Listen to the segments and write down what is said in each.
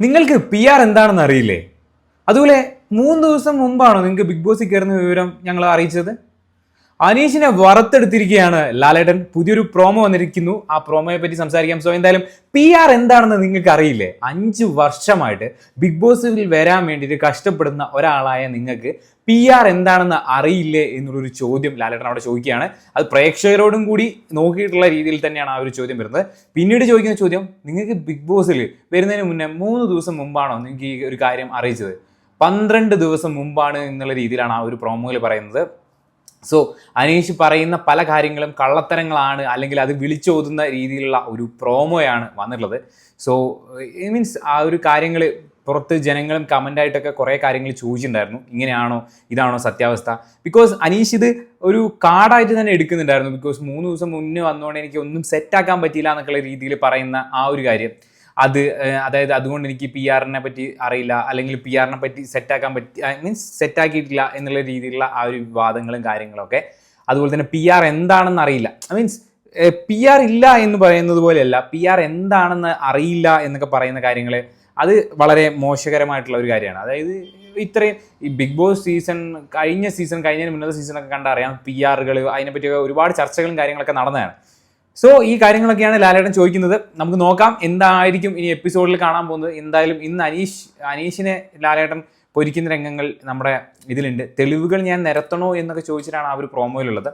നിങ്ങൾക്ക് P R എന്താണെന്ന് അറിയില്ലേ? അതുപോലെ മൂന്ന് ദിവസം മുമ്പാണോ നിങ്ങൾക്ക് ബിഗ് ബോസിൽ കയറുന്ന വിവരം ഞങ്ങൾ അറിയിച്ചത്? അനീഷിനെ വറുത്തെടുത്തിരിക്കുകയാണ് ലാലേട്ടൻ. പുതിയൊരു പ്രോമോ വന്നിരിക്കുന്നു. ആ പ്രോമോയെ പറ്റി സംസാരിക്കാം. സോ എന്തായാലും പി ആർ എന്താണെന്ന് നിങ്ങൾക്ക് അറിയില്ലേ അഞ്ച് വർഷമായിട്ട് ബിഗ് ബോസിൽ വരാൻ വേണ്ടിയിട്ട് കഷ്ടപ്പെടുന്ന ഒരാളായ നിങ്ങൾക്ക് പി ആർ എന്താണെന്ന് അറിയില്ലേ എന്നുള്ളൊരു ചോദ്യം ലാലേട്ടൻ അവിടെ ചോദിക്കുകയാണ്. അത് പ്രേക്ഷകരോടും കൂടി നോക്കിയിട്ടുള്ള രീതിയിൽ തന്നെയാണ് ആ ഒരു ചോദ്യം വരുന്നത്. പിന്നീട് ചോദിക്കുന്ന ചോദ്യം നിങ്ങൾക്ക് ബിഗ് ബോസിൽ വരുന്നതിന് മുന്നേ മൂന്ന് ദിവസം മുമ്പാണോ നിങ്ങൾക്ക് ഈ ഒരു കാര്യം അറിയിച്ചത്? പന്ത്രണ്ട് ദിവസം മുമ്പാണ് എന്നുള്ള രീതിയിലാണ് ആ ഒരു പ്രോമോയിൽ പറയുന്നത്. സോ അനീഷ് പറയുന്ന പല കാര്യങ്ങളും കള്ളത്തരങ്ങളാണ് അല്ലെങ്കിൽ അത് വിളിച്ചോതുന്ന രീതിയിലുള്ള ഒരു പ്രോമോയാണ് വന്നിട്ടുള്ളത്. സോ മീൻസ് ആ ഒരു കാര്യങ്ങൾ പുറത്ത് ജനങ്ങളും കമന്റായിട്ടൊക്കെ കുറേ കാര്യങ്ങൾ ചോദിച്ചിട്ടുണ്ടായിരുന്നു. ഇങ്ങനെയാണോ? ഇതാണോ സത്യാവസ്ഥ? ബിക്കോസ് അനീഷ് ഇത് ഒരു കാർഡായിട്ട് തന്നെ എടുക്കുന്നുണ്ടായിരുന്നു. ബിക്കോസ് മൂന്ന് ദിവസം മുന്നേ വന്നുകൊണ്ട് എനിക്ക് ഒന്നും സെറ്റാക്കാൻ പറ്റിയില്ല എന്നൊക്കെയുള്ള രീതിയിൽ പറയുന്ന ആ ഒരു കാര്യം. അത് അതായത് അതുകൊണ്ട് എനിക്ക് പി ആറിനെ പറ്റി അറിയില്ല അല്ലെങ്കിൽ പി ആറിനെ പറ്റി സെറ്റാക്കാൻ പറ്റി മീൻസ് സെറ്റാക്കിയിട്ടില്ല എന്നുള്ള രീതിയിലുള്ള ആ ഒരു വിവാദങ്ങളും കാര്യങ്ങളൊക്കെ. അതുപോലെ തന്നെ പി ആർ എന്താണെന്ന് അറിയില്ല. മീൻസ് പി ആർ ഇല്ല എന്ന് പറയുന്നത് പോലെയല്ല പി ആർ എന്താണെന്ന് അറിയില്ല എന്നൊക്കെ പറയുന്ന കാര്യങ്ങൾ അത് വളരെ മോശകരമായിട്ടുള്ള ഒരു കാര്യമാണ്. അതായത് ഇത്രയും ഈ ബിഗ് ബോസ് സീസൺ കഴിഞ്ഞ സീസൺ കഴിഞ്ഞതിന് മുന്നത്തെ സീസണൊക്കെ കണ്ടറിയാം പി ആറുകൾ അതിനെപ്പറ്റിയൊക്കെ ഒരുപാട് ചർച്ചകളും കാര്യങ്ങളൊക്കെ നടന്നതാണ്. സോ ഈ കാര്യങ്ങളൊക്കെയാണ് ലാലേട്ടൻ ചോദിക്കുന്നത്. നമുക്ക് നോക്കാം എന്തായിരിക്കും ഇനി എപ്പിസോഡിൽ കാണാൻ പോകുന്നത്. എന്തായാലും ഇന്ന് അനീഷ് അനീഷിനെ ലാലേട്ടൻ പൊരിക്കുന്ന രംഗങ്ങൾ നമ്മുടെ ഇതിലുണ്ട്. തെളിവുകൾ ഞാൻ നിരത്തണോ എന്നൊക്കെ ചോദിച്ചിട്ടാണ് ആ ഒരു പ്രോമോയിലുള്ളത്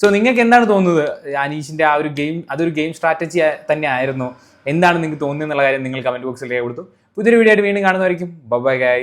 സോ നിങ്ങൾക്ക് എന്താണ് തോന്നുന്നത്? അനീഷിന്റെ ആ ഒരു ഗെയിം അതൊരു ഗെയിം സ്ട്രാറ്റജി തന്നെ ആയിരുന്നു. എന്താണ് നിങ്ങൾക്ക് തോന്നുന്നത് എന്നുള്ള കാര്യം നിങ്ങൾ കമന്റ് ബോക്സിൽ രേഖപ്പെടുത്തും. പുതിയൊരു വീഡിയോ ആയിട്ട് വീണ്ടും കാണുന്നതായിരിക്കും. Bye guys